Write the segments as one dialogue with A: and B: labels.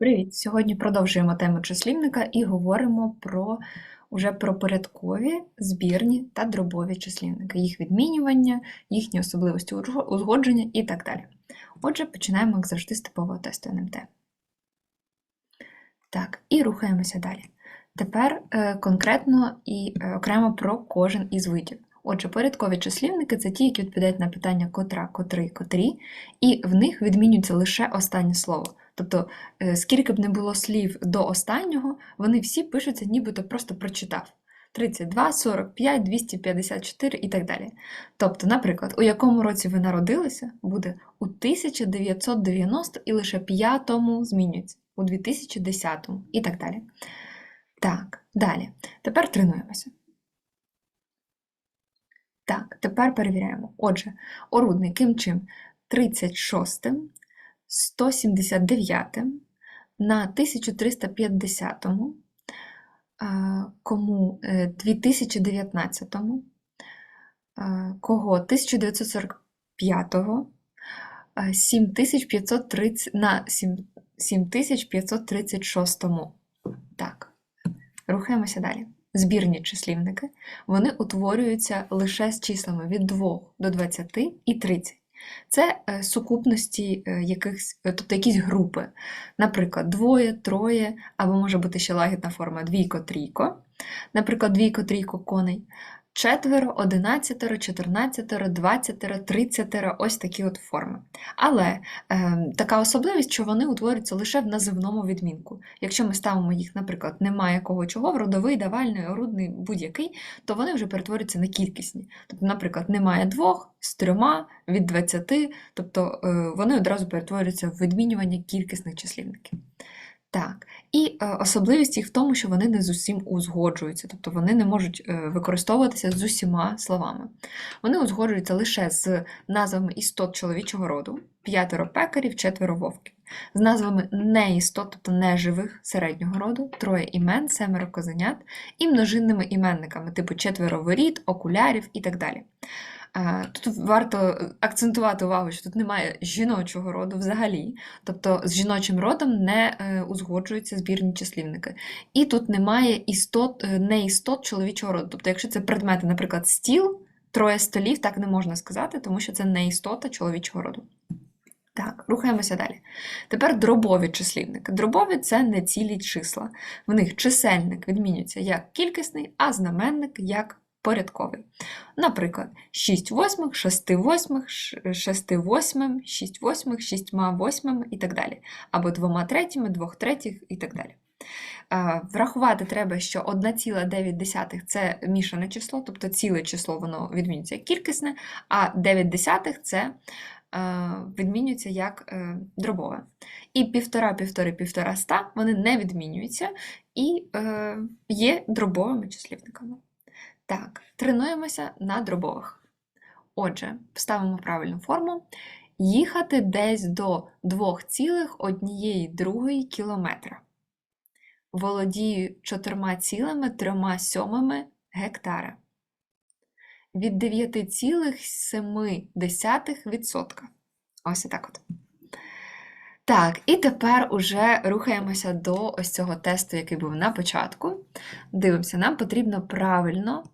A: Привіт! Сьогодні продовжуємо тему числівника і говоримо про уже про порядкові, збірні та дробові числівники, їх відмінювання, їхні особливості узгодження і так далі. Отже, починаємо, як завжди, з типового тесту НМТ. Так, і рухаємося далі. Тепер е, конкретно і е, окремо про кожен із видів. Отже, порядкові числівники це ті, які відповідають на питання котра, котрий, котрі, і в них відмінюється лише останнє слово. Тобто, е, скільки б не було слів до останнього, вони всі пишуться, нібито просто прочитав. 32, 45, 254 і так далі. Тобто, наприклад, у якому році ви народилися, буде у 1990 і лише п'ятому змінюється, у 2010 і так далі. Так, далі. Тепер тренуємося. Так, тепер перевіряємо. Отже, орудний ким чим 36, 179 на 1350, кому е, 2019, кого 1945, 7530 на 7536. Так, рухаємося далі. Збірні числівники, вони утворюються лише з числами від 2 до 20 і 30. Це е, сукупності е, якихось, е, тобто якісь групи. Наприклад, двоє, троє, або може бути ще лагідна форма двійко-трійко. Наприклад, двійко-трійко коней. Четверо, одинадцятеро, чотирнадцятеро, двадцятеро, тридцятеро ось такі от форми. Але е, така особливість, що вони утворюються лише в називному відмінку. Якщо ми ставимо їх, наприклад, немає кого чого, в родовий, давальний, орудний, будь-який, то вони вже перетворюються на кількісні. Тобто, наприклад, немає двох з трьома від 20, тобто е, вони одразу перетворюються в відмінювання кількісних числівників. Так, і е, особливість їх в тому, що вони не з усім узгоджуються, тобто вони не можуть е, використовуватися з усіма словами. Вони узгоджуються лише з назвами істот чоловічого роду, п'ятеро пекарів, четверо вовків, з назвами неістот, тобто неживих середнього роду, троє імен, семеро козенят, і множинними іменниками, типу четверо воріт, окулярів і так далі. Е, Тут варто акцентувати увагу, що тут немає жіночого роду взагалі, тобто з жіночим родом не е, узгоджуються збірні числівники. І тут немає істот, е, не істот чоловічого роду. Тобто, якщо це предмети, наприклад, стіл, троє столів, так не можна сказати, тому що це не істота чоловічого роду. Так, рухаємося далі. Тепер дробові числівники. Дробові це не цілі числа. В них чисельник відмінюється як кількісний, а знаменник як порядковий. Наприклад, 6 восьмих, 6 восьмих, 6 восьмим, 6 восьмих, 6 восьмими і так далі. Або двома третіми, двох третіх і так далі. Е, Врахувати треба, що 1,9 це мішане число, тобто ціле число воно відмінюється як кількісне, а 9 десятих це е, відмінюється як е, дробове. І півтора, півтори, півтора ста вони не відмінюються і є дробовими числівниками. Так, тренуємося на дробових. Отже, ставимо правильну форму. Їхати десь до 2,1 кілометра. Володію 4,3 гектара. Від 9,7%. Ось так от. Так, і тепер уже рухаємося до ось цього тесту, який був на початку. Дивимося, нам потрібно правильно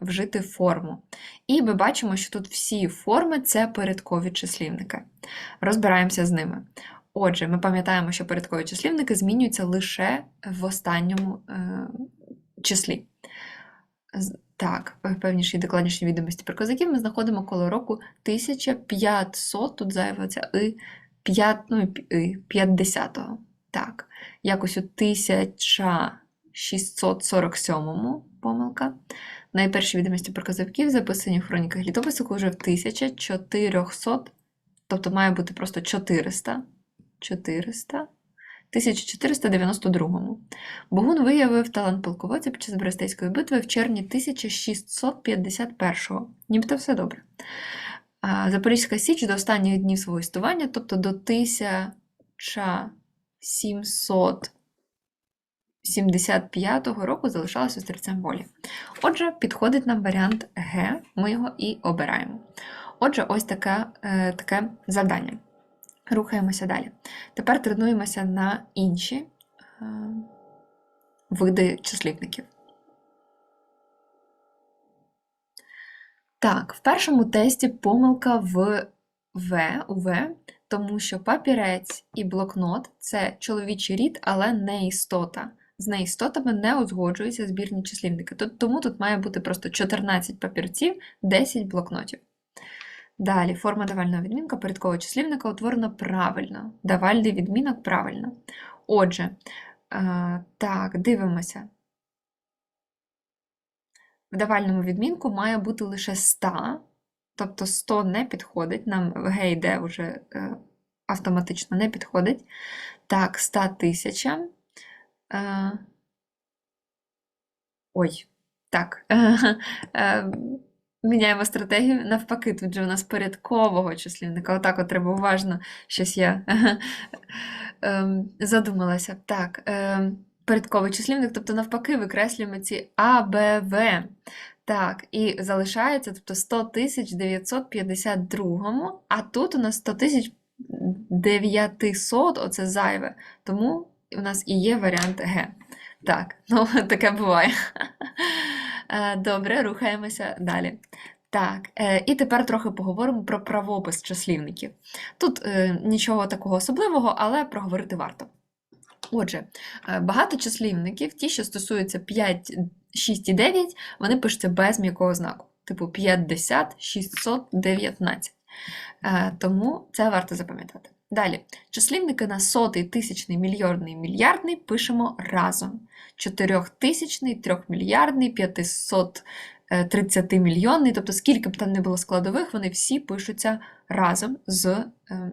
A: вжити форму. І ми бачимо, що тут всі форми це порядкові числівники. Розбираємося з ними. Отже, ми пам'ятаємо, що порядкові числівники змінюються лише в останньому е, числі. Так, в певнішій докладнішій відомості про козаків ми знаходимо коло року 1500, тут 5, ну, і пі- і 50-го. Так, якось у 1647-му помилка. Найперші відомості про козаків записані в хроніках літопису вже в 1400, тобто має бути просто 400, 400, 1492-му. Богун виявив талант полководця під час Берестейської битви в червні 1651-го. Нібито все добре. Запорізька Січ до останніх днів свого існування, тобто до 1775 року залишалася острівцем волі. Отже, підходить нам варіант Г, ми його і обираємо. Отже, ось таке, е, таке завдання. Рухаємося далі. Тепер тренуємося на інші е, види числівників. Так, в першому тесті помилка в В, у В, тому що папірець і блокнот це чоловічий рід, але не істота. З неістотами не узгоджуються збірні числівники. Тому тут має бути просто 14 папірців, 10 блокнотів. Далі, форма давального відмінка порядкового числівника утворена правильно. Давальний відмінок правильно. Отже, е, так, дивимося. В давальному відмінку має бути лише 100, тобто 100 не підходить, нам Г йде вже е, автоматично не підходить. Так, 100 тисяча. Е, ой, так. Е, Міняємо стратегію. Навпаки, тут же у нас порядкового числівника. Отак от треба уважно щось я ем, задумалася. Так, ем, порядковий числівник, тобто навпаки, викреслюємо ці А, Б, В. Так, і залишається тобто 100 тисяч 952, а тут у нас 100 тисяч 900, оце зайве. Тому у нас і є варіант Г. Так, ну таке буває. Е, Добре, рухаємося далі. Так, е, і тепер трохи поговоримо про правопис числівників. Тут е, нічого такого особливого, але проговорити варто. Отже, багато числівників, ті, що стосуються 5, 6 і 9, вони пишуться без м'якого знаку, типу 50, 619. Е, Тому це варто запам'ятати. Далі, числівники на сотий, тисячний, мільйонний, мільярдний пишемо разом. Чотирьохтисячний, трьохмільярдний, 530 мільйонний, тобто скільки б там не було складових, вони всі пишуться разом з е,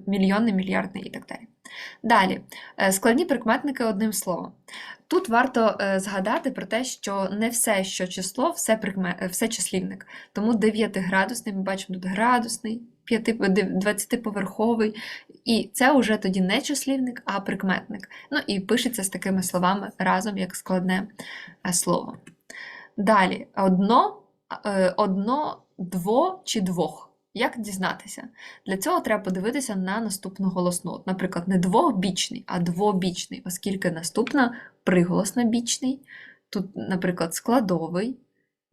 A: мільйонний, мільярдний і так далі. Далі, е, складні прикметники одним словом. Тут варто згадати про те, що не все, що число, все, прикме... е, все числівник. Тому 9-градусний, ми бачимо тут градусний, 20-поверховий, і це вже тоді не числівник, а прикметник. Ну і пишеться з такими словами разом як складне е, слово. Далі, одно, е, одно, дво чи двох. Як дізнатися? Для цього треба подивитися на наступну голосну. От, Наприклад, не двобічний, а двобічний, оскільки наступна приголосна бічний, тут, наприклад, складовий,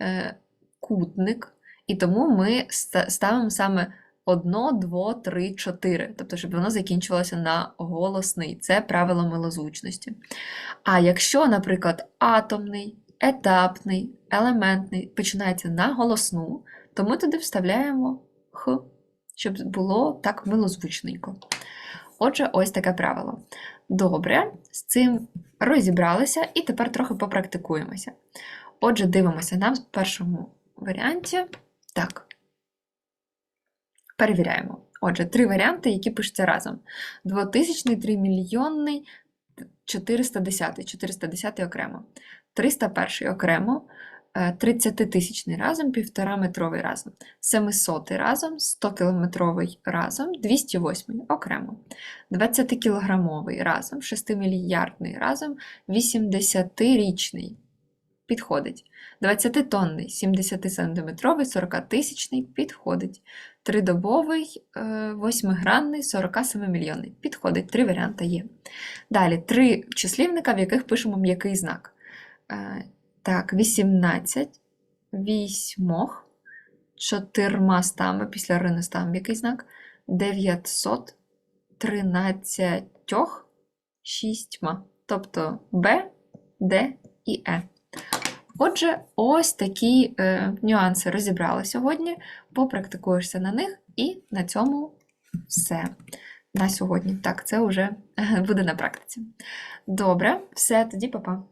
A: е, кутник, і тому ми ставимо саме одно, дво, три, чотири, тобто, щоб воно закінчувалося на голосний. Це правило милозвучності. А якщо, наприклад, атомний, етапний, елементний починається на голосну, то ми туди вставляємо х, щоб було так милозвучненько. Отже, ось таке правило. Добре, з цим розібралися і тепер трохи попрактикуємося. Отже, дивимося нам в першому варіанті. Так. Перевіряємо. Отже, три варіанти, які пишуться разом: двотисячний, тримільйонний, 410, 410 окремо, 301 окремо, 30-тисячний разом, 1,5-метровий разом, 700 разом, 100-кілометровий разом, 208 окремо, 20-кілограмовий разом, 6-мільярдний разом, 80-річний підходить. 20-тонний, 70-сантиметровий, 40-тисячний підходить. Тридобовий, 8-гранний, 47-мільйонний. Підходить, три варіанти є. Далі три числівника, в яких пишемо м'який знак. Е, Так, 18, вісьмох, чотирма стами, після рини ставимо який знак, 900, 13, шістьма. Тобто Б, Д і Е. Отже, ось такі е, нюанси розібрала сьогодні. Попрактикуєшся на них, і на цьому все на сьогодні. Так, це вже е, буде на практиці. Добре, все, тоді па-па.